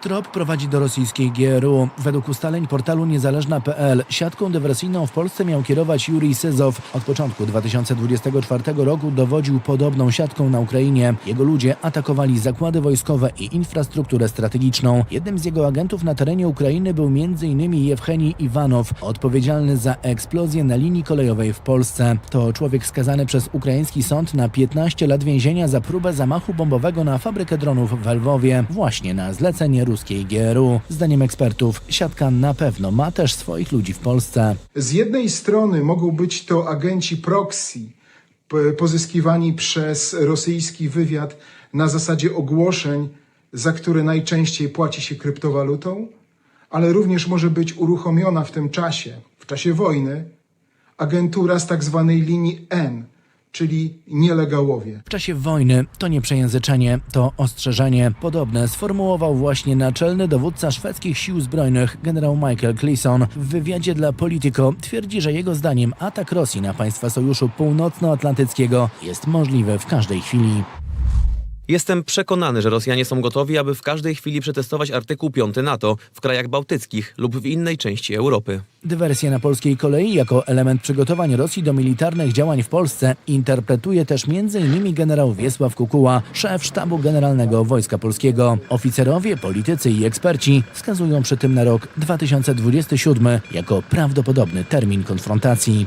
Trop prowadzi do rosyjskiej GRU. Według ustaleń portalu niezależna.pl siatką dywersyjną w Polsce miał kierować Jurij Syzow. Od początku 2024 roku dowodził podobną siatką na Ukrainie. Jego ludzie atakowali zakłady wojskowe i infrastrukturę strategiczną. Jednym z jego agentów na terenie Ukrainy był m.in. Jewcheni Iwanow, odpowiedzialny za eksplozję na linii kolejowej w Polsce. To człowiek skazany przez ukraiński sąd na 15 lat więzienia za próbę zamachu bombowego na fabrykę dronów w Lwowie, właśnie na zlecenie ruskiej GRU. Zdaniem ekspertów, siatka na pewno ma też swoich ludzi w Polsce. Z jednej strony mogą być to agenci proxy, pozyskiwani przez rosyjski wywiad na zasadzie ogłoszeń, za które najczęściej płaci się kryptowalutą, ale również może być uruchomiona w tym czasie, w czasie wojny, agentura z tak zwanej linii N, czyli nielegałowie. W czasie wojny to nie przejęzyczenie, to ostrzeżenie. Podobne sformułował właśnie naczelny dowódca szwedzkich sił zbrojnych generał Michael Cleason. W wywiadzie dla Politico twierdzi, że jego zdaniem atak Rosji na państwa Sojuszu Północnoatlantyckiego jest możliwy w każdej chwili. Jestem przekonany, że Rosjanie są gotowi, aby w każdej chwili przetestować artykuł 5 NATO w krajach bałtyckich lub w innej części Europy. Dywersję na polskiej kolei jako element przygotowań Rosji do militarnych działań w Polsce interpretuje też m.in. generał Wiesław Kukuła, szef sztabu generalnego Wojska Polskiego. Oficerowie, politycy i eksperci wskazują przy tym na rok 2027 jako prawdopodobny termin konfrontacji.